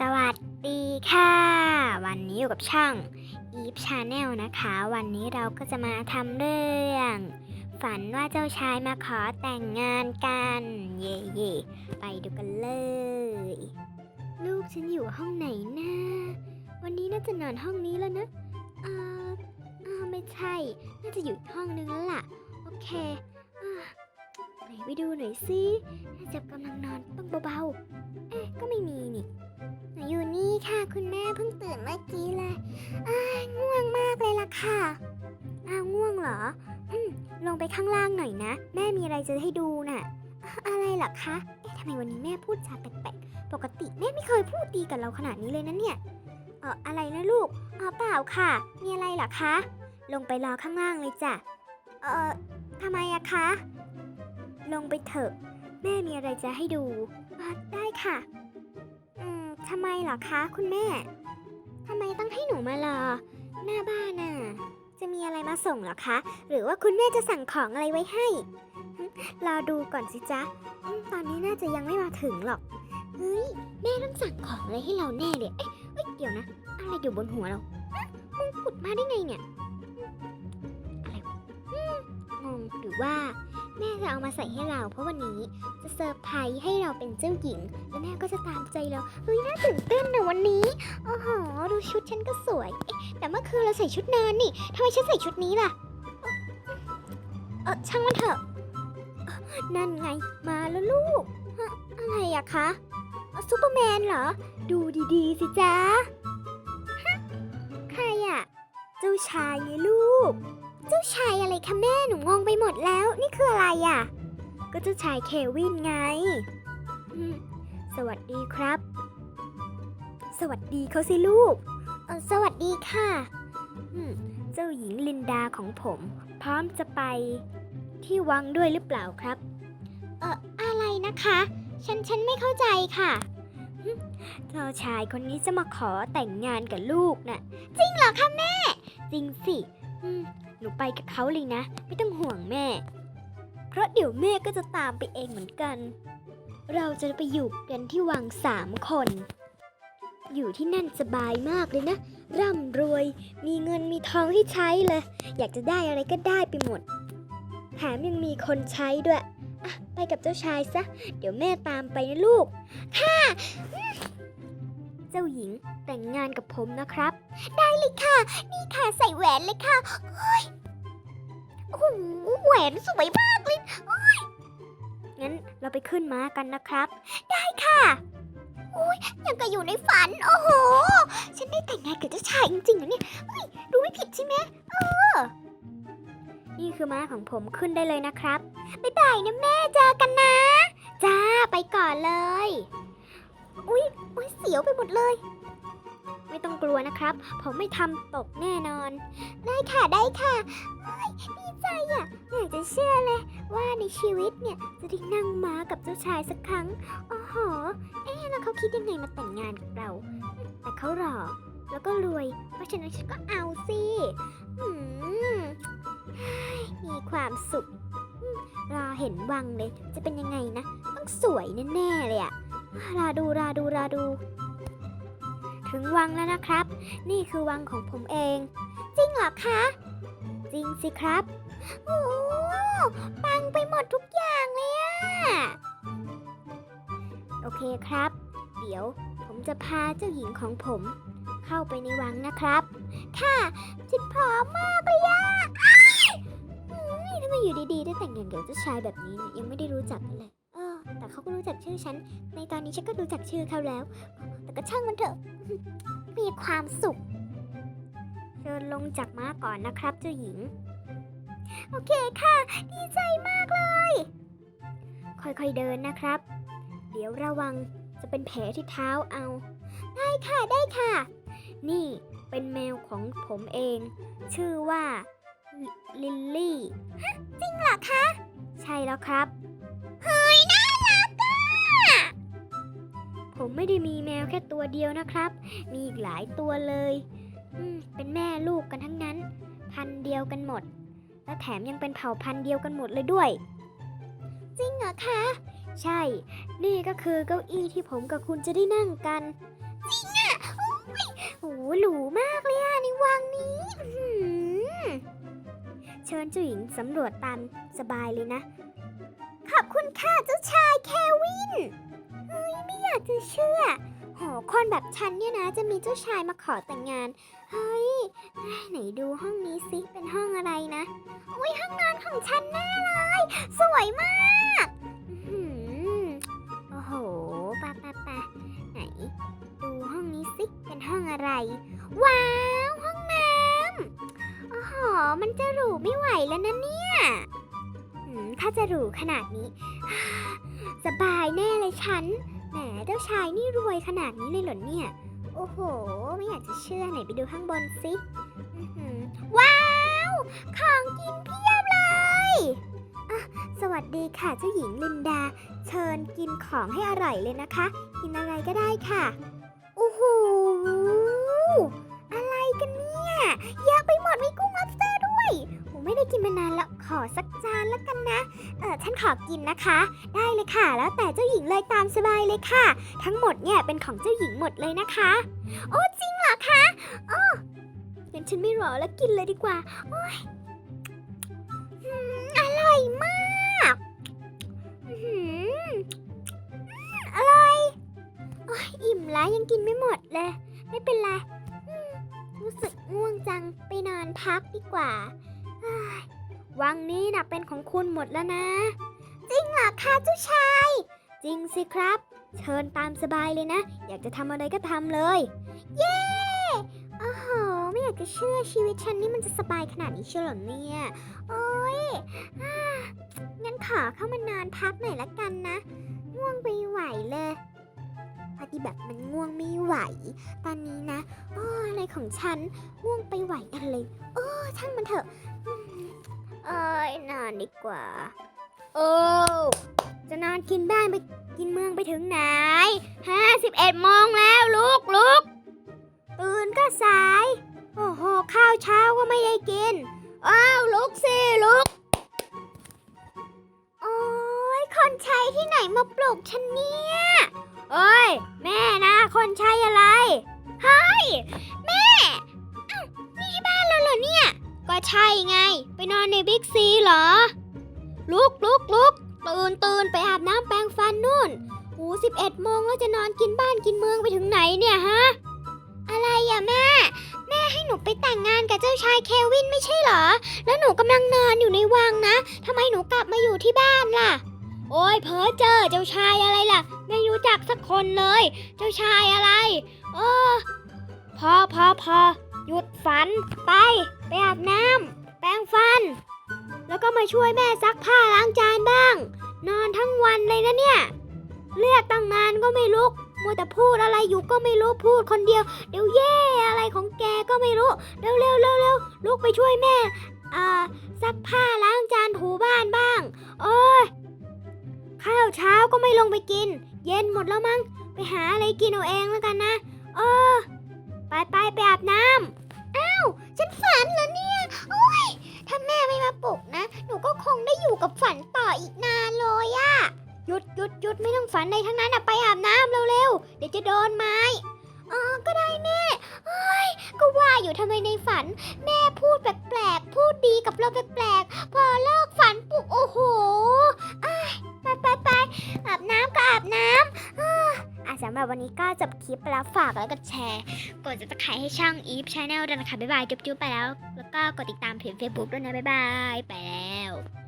สวัสดีค่ะ วันนี้อยู่กับช่อง Eve Channel นะคะ วันนี้เราก็จะมาทำเรื่อง ฝันว่าเจ้าชายมาขอแต่งงานกัน เย่เย่ไปดูกันเลย ลูกฉันอยู่ห้องไหนนะวันนี้น่าจะนอนห้องนี้แล้วนะอ่อ่าไม่ใช่ น่าจะอยู่ห้องนึงแล้วล่ะ โอเคอไหนไปดูหน่อยสิน่าจะกำลังนอนต้องเบาๆ เอ๊ะก็ไม่มีนี่ อยู่นี่ค่ะคุณแม่เพิ่งตื่นเมื่อกี้เลยอ้าง่วงมากเลยล่ะค่ะ อ้าวง่วงเหรอ อืมลงไปข้างล่างหน่อยนะ แม่มีอะไรจะให้ดูน่ะอะอะไรล่ะคะเอ๊ะทำไมวันนี้แม่พูดจาแปลกๆ ปกติแม่ไม่เคยพูดดีกับเราขนาดนี้เลยนะเนี่ย เอออะไรนะลูกอ๋อเปล่าค่ะ มีอะไรเหรอคะ ลงไปรอข้างล่างเลยจ้ะ เออทำไมอะคะ ลงไปเถอะ แม่มีอะไรจะให้ดูได้ค่ะ ทำไมเหรอคะคุณแม่ ทำไมต้องให้หนูมารอ หน้าบ้านน่ะ จะมีอะไรมาส่งเหรอคะ หรือว่าคุณแม่จะสั่งของอะไรไว้ให้ รอดูก่อนสิจ๊ะ ตอนนี้น่าจะยังไม่มาถึงหรอก เฮ้ย แม่ต้องสั่งของอะไรให้เราแน่เลย เอ้ยเอ้ยเดี๋ยวนะ อะไรอยู่บนหัวเราฮะมงกุฎมาได้ไงเนี่ย อะไรงงหรือว่า แม่จะเอามาใส่ให้เราเพราะวันนี้ จะเซอร์ไพรส์ให้เราเป็นเจ้าหญิง แล้วแม่ก็จะตามใจเราเฮ้ยน่าตื่นเต้นนะวันนี้โอ้โหดูชุดฉันก็สวยเอ๊ะแต่เมื่อคืนเราใส่ชุดนอนนี่ทำไมฉันใส่ชุดนี้ล่ะเออช่างมันเถอะนั่นไงมาแล้วลูกอะไรอะคะซูเปอร์แมนเหรอ ดูดีๆสิจ๊ะใครอะเจ้าชายไงลูก เจ้าชายอะไรคะแม่หนูงงไปหมดแล้ว นี่คืออะไรอะ ก็เจ้าชายเควินไงอืมสวัสดีครับ สวัสดีเขาสิลูกเออสวัสดีค่ะอืมเจ้าหญิงลินดาของผม พร้อมจะไปที่วังด้วยหรือเปล่าครับ เอออะไรนะคะ ฉัน ฉันไม่เข้าใจค่ะหึเจ้าชายคนนี้จะมาขอแต่งงานกับลูกน่ะ จริงเหรอคะแม่ จริงสิอืมหนูไปกับเขาเลยนะ ไม่ต้องห่วงแม่ เพราะเดี๋ยวแม่ก็จะตามไปเองเหมือนกัน เราจะไปอยู่กันที่วังสามคน อยู่ที่นั่นสบายมากเลยนะ ร่ำรวย มีเงินมีทองให้ใช้เลย อยากจะได้อะไรก็ได้ไปหมด แถมยังมีคนใช้ด้วยอะไปกับเจ้าชายซะ เดี๋ยวแม่ตามไปนะลูก ค่ะเจ้าหญิงแต่งงานกับผมนะครับ ได้เลยค่ะ นี่ค่ะใส่แหวนเลยค่ะโอ้ย โอ้โหแหวนสวยมากเลยงั้นเราไปขึ้นม้ากันนะครับ ได้ค่ะโอ้ยยังกับอยู่ในฝัน โอ้โห ฉันได้แต่งงานกับเจ้าชายจริงๆเหรอเนี่ยเฮ้ยดูไม่ผิดใช่ไหมเออ นี่คือม้าของผมขึ้นได้เลยนะครับ บ๊ายบายนะแม่เจอกันนะ จ้าไปก่อนเลย อุ้ยอุ้ยเสียวไปหมดเลย ไม่ต้องกลัวนะครับ ผมไม่ทำตกแน่นอน ได้ค่ะได้ค่ะเอ้ย ใจอะอยากจะเชื่อเลย ว่าในชีวิตเนี่ยจะได้นั่งม้ากับเจ้าชายสักครั้งโอ้โหเอ๊ะแล้วเขาคิดยังไงมาแต่งงานกับเรา แต่เขาหล่อแล้วก็รวย เพราะฉะนั้นฉันก็เอาสิอืมมีความสุขรอเห็นวังเลย จะเป็นยังไงนะ ต้องสวยแน่ๆเลยอะรอดูรอดูรอดู ถึงวังแล้วนะครับ นี่คือวังของผมเอง จริงเหรอคะ จริงสิครับ โอ้ปังไปหมดทุกอย่างเลยอะโอเคครับ เดี๋ยวผมจะพาเจ้าหญิงของผม เข้าไปในวังนะครับ ค่ะจิตพร้อมมากเลยอะอ้ายอืมทำไมอยู่ดีๆ ได้แต่งงานกับเจ้าชายแบบนี้เนี่ยยังไม่ได้รู้จักกันเลยเออ แต่เขาก็รู้จักชื่อฉัน ในตอนนี้ฉันก็รู้จักชื่อเขาแล้ว แต่ก็ช่างมันเถอะ มีความสุขเชิญลงจากม้าก่อนนะครับเจ้าหญิง โอเคค่ะ ดีใจมากเลย ค่อยๆเดินนะครับ เดี๋ยวระวังจะเป็นแผลที่เท้าเอา ได้ค่ะได้ค่ะ นี่เป็นแมวของผมเอง ชื่อว่า ลิลลี่ฮะจริงเหรอคะ ใช่แล้วครับ เฮ้ยน่ารักอะผมไม่ได้มีแมวแค่ตัวเดียวนะครับ มีอีกหลายตัวเลย อืมเป็นแม่ลูกกันทั้งนั้น พันเดียวกันหมด และแถมยังเป็นเผ่าพันธุ์เดียวกันหมดเลยด้วย จริงเหรอคะ ใช่ นี่ก็คือเก้าอี้ที่ผมกับคุณจะได้นั่งกันจยโอ้หรูมากเลยอะในวังนี้เชิญเจ้าหญิงสำรวจตามสบายเลยนะ ขอบคุณค่ะเจ้าชายเควินากจะเชื่อ โห คนแบบฉันเนี่ยนะ จะมีเจ้าชายมาขอแต่งงาน เฮ้ย ไหนดูห้องนี้สิเป็นห้องอะไรนะ อุ้ยห้องนอนของฉันแน่เลย สวยมากอื้อหือโอ้โหปะปะปะไหน ดูห้องนี้สิเป็นห้องอะไร ว้าว ห้องน้ำโอ้โห มันจะหรูไม่ไหวแล้วนะเนี่ยถ้าจะหรูขนาดนี้ สบายแน่เลยฉัน แหมเจ้าชายนี่รวยขนาดนี้เลยเหรอเนี่ย โอ้โห ไม่อยากจะเชื่อไหนไปดูข้างบนสิว้าว ของกินเพียบเลยอะสวัสดีค่ะเจ้าหญิงลินดา เชิญกินของให้อร่อยเลยนะคะ กินอะไรก็ได้ค่ะ โอ้โห อะไรกันเนี่ย เยอะ ได้กินมานานแล้วขอสักจานแล้วกันนะ เออฉันขอกินนะคะ ได้เลยค่ะ แล้วแต่เจ้าหญิงเลยตามสบายเลยค่ะ ทั้งหมดเนี่ยเป็นของเจ้าหญิงหมดเลยนะคะ โอ้จริงเหรอคะโอ้งั้นฉันไม่รอแล้วกินเลยดีกว่า โอ้ยอร่อยมากอร่อยโอ้ยอิ่มแล้วยังกินไม่หมดเลย ไม่เป็นไรรู้สึกง่วงจังไปนอนพักดีกว่า วังนี้นะเป็นของคุณหมดแล้วนะ จริงเหรอคะเจ้าชาย จริงสิครับ เชิญตามสบายเลยนะ อยากจะทำอะไรก็ทำเลย เย้โอ้โห ไม่อยากจะเชื่อชีวิตฉันนี่มันจะสบายขนาดนี้เชียวเหรอเนี่ย โอ้ยองั้นขอเข้ามานอนพักหน่อยละกันนะ ง่วงไปไหวเลยพอดีแบบมันง่วงไม่ไหว ตอนนี้นะ โอ้อะไรของฉัน ง่วงไปไหวอะไร โอ้ช่างมันเถอะ เอ้ยนอนดีกว่า โอ้จะนอนกินบ้านไปกินเมืองไปถึงไหนห้าสิบเอ็ดโมงแล้วลุกลุกตื่นก็สาย โอ้โห ข้าวเช้าก็ไม่ได้กิน อ้าว ลุกสิลุก โอ้ยคนใช้ที่ไหนมาปลุกฉันเนี่ย เอ้ย แม่นะ คนใช้อะไร เฮ้ย ใช่ไง ไปนอนในบิ๊กซีเหรอ ลุกลุกลุกตื่นตื่นไปอาบน้ำแปรงฟันนู่นโอ้สิบเอ็ดโมงแล้วจะนอนกินบ้านกินเมืองไปถึงไหนเนี่ยฮะ อะไรอะแม่ แม่ให้หนูไปแต่งงานกับเจ้าชายเควินไม่ใช่เหรอ แล้วหนูกำลังนอนอยู่ในวังนะทำไมหนูกลับมาอยู่ที่บ้านล่ะ โอ้ยเพ้อเจอเจ้าชายอะไรล่ะ ไม่รู้จักสักคนเลย เจ้าชายอะไร เออ พอพอพอหยุดฝันไป ไปอาบน้ำแปรงฟัน แล้วก็มาช่วยแม่ซักผ้าล้างจานบ้าง นอนทั้งวันเลยนะเนี่ยเรียกตั้งนานก็ไม่ลุกมัวแต่พูดอะไรอยู่ก็ไม่รู้พูดคนเดียว เดี๋ยวแย่อะไรของแกก็ไม่รู้ เร็วเร็วเร็วเร็วลุกไปช่วยแม่อ่าซักผ้าล้างจานถูบ้านบ้างโอ้ยข้าวเช้าก็ไม่ลงไปกิน เย็นหมดแล้วมั้งไปหาอะไรกินเอาเองแล้วกันนะ เออ ไปไปไปอาบน้ำ อ้าว ฉันฝันเหรอเนี่ย โอ้ย ถ้าแม่ไม่มาปลุกนะ หนูก็คงได้อยู่กับฝันต่ออีกนานเลยอะหยุดหยุดหยุดไม่ต้องฝันในทั้งนั้นอะไปอาบน้ำเร็วๆ เดี๋ยวจะโดนไม้อ๋อ ก็ได้แม่เฮ้ย ก็ว่าอยู่ทำไมในฝัน แม่พูดแปลกๆ พูดดีกับเราแปลกๆ พอเลิกฝันปุ๊โอ้โหอ้ายไปไปไปอาบน้ำก็อาบน้ำ สำหรับวันนี้ก็จบคลิปแล้วฝากแล้วก็แชร์ กดจะตะไคร้ให้ช่องอีฟชาแนลด้วยนะคะบ๊ายบายจุ๊บๆไปแล้ว แล้วก็กดติดตามเพจเฟซบุ๊กด้วยนะบ๊ายบายไปแล้ว